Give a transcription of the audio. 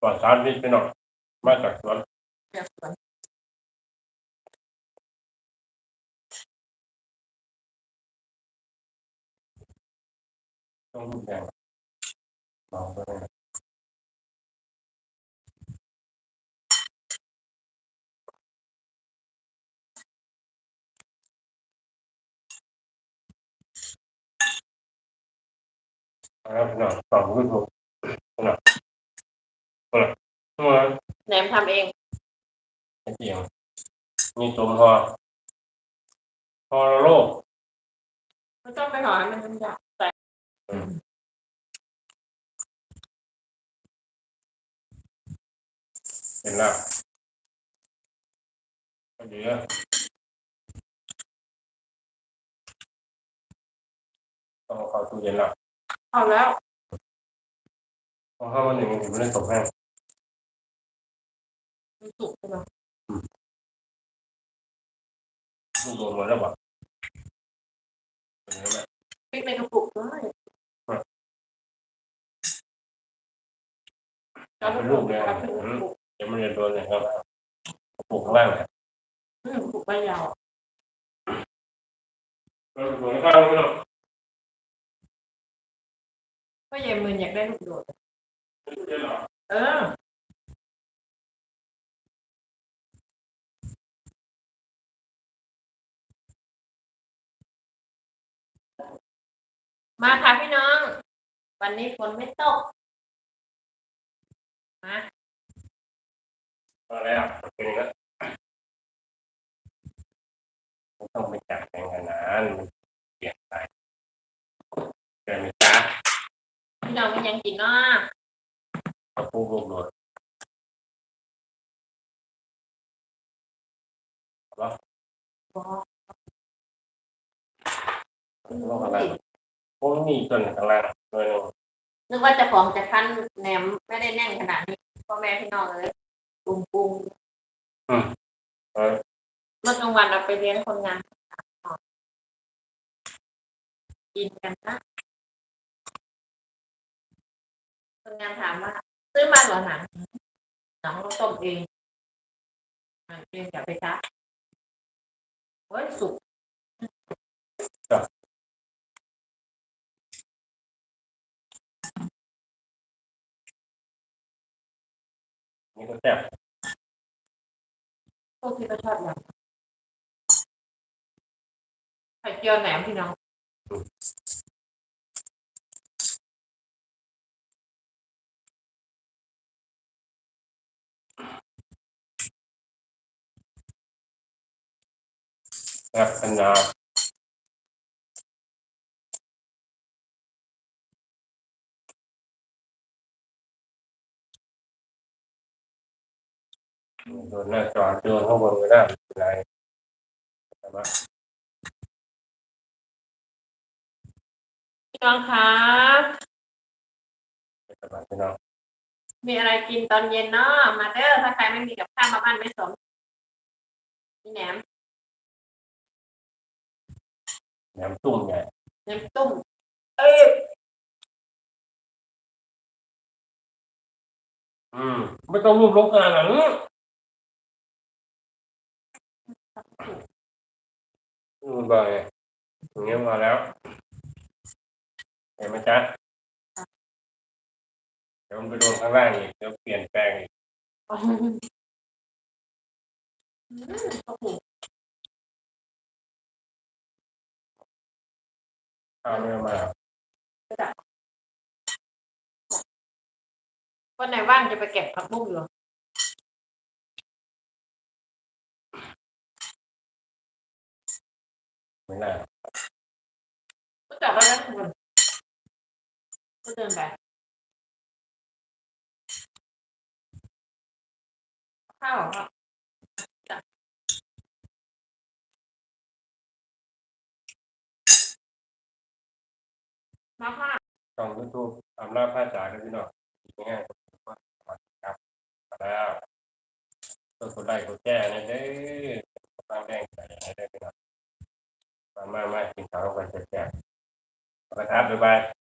ปลอดสารพิษพี่น้องมาจากสวนแบบสวนต้องรูปแดงลองไปเลยเอาละพี่น้องสองรูปผมพี่น้องเอาละเอาละแหนมทำเองไม่เกี่ยวมีตัวพอพอโลกไม่ต้องไปห่อให้มันหยาบแต่เห็นแล้วก็ดีแล้วต้องเอาเข้าตู้เย็นแล้วเอาแล้วเพราะถ้าวันหนึ่งมันถึงไม่ได้ตกแห้ง มันสุกใช่ไหมลูกโดนหมดแล้วบ่เป็นอย่างนั้นแหละพริกในกระปุกด้วยเอาเป็นลูกเลยเอาเป็นกระปุกเดี๋ยวมันจะโดนเนี่ยครับปลูกข้างล่างเนี่ยอืมกระปุกใบยาวเราปลูกข้างล่างไม่ต้องก็เย็นมืออยากได้ลูกโดดตู้เย็นเหรอเออ มาค่ะพี่น้อง วันนี้ฝนไม่ตกมาอะไรอะเป็นอย่างนั้นไม่ต้องไปจับแข่งกันนานมันเปลี่ยนไปเกินไปจ้าพี่น้องมันยังกินเนาะเอาปลูกลูกโดดบอกโลกอะไร พวกมีส่วนข้างล่างตัวหนึงนึกว่าเจะของจะคั้นแหนมไม่ได้แน่นขนาดนี้พ่อแม่พี่น้องเลยปรุงปรุงเออเมื่อกลางวันเราไปเลี้ยงคนงานกินกันนะคนงานถามว่า ซื้อมาเหรอหนังหนังเราต้มเองหนังเองอย่าไปซักโอ้ยสุก นี่ก็แซ่บพวกที่ก็ชอบอย่างไข่เจียวแหนมพี่น้องแซ่บขนาด โดนหน้าจอโดนข้างบนก็ได้ไม่เป็นไรแต่ว่าพี่น้องคะสบายพี่น้องมีอะไรกินตอนเย็นเนาะมาเด้อถ้าใครไม่มีกับข้าวมาบ้านไม่สมมีแหนมแหนมตุ้มใหญ่แหนมตุ้มเอ้ยอืมไม่ต้องรูปลงขนาดนั้น อืมบ่อยอย่างเงี้ยมาแล้ว เห็นไหมจ๊ะเดี๋ยวมันไปโดนข้างล่างอีกเดี๋ยวเปลี่ยนแปลงอีกข้าวไม่เอามา วันไหนว่างจะไปเก็บผักบุ้งอยู่ ไม่น่าก็จับไว้แล้วคุณก็เดินไปข้าวเหรอครับจ้ะมาค่ะช่องยูทูบตามล่าผ้าจ๋ากันพี่น้องง่ายๆครับมาแล้วกดกดไลค์กดแชร์นะเด้อตามแดงใส่ให้ได้พี่น้อง มามามากินข้าวกันแจกๆนะครับบ๊ายบาย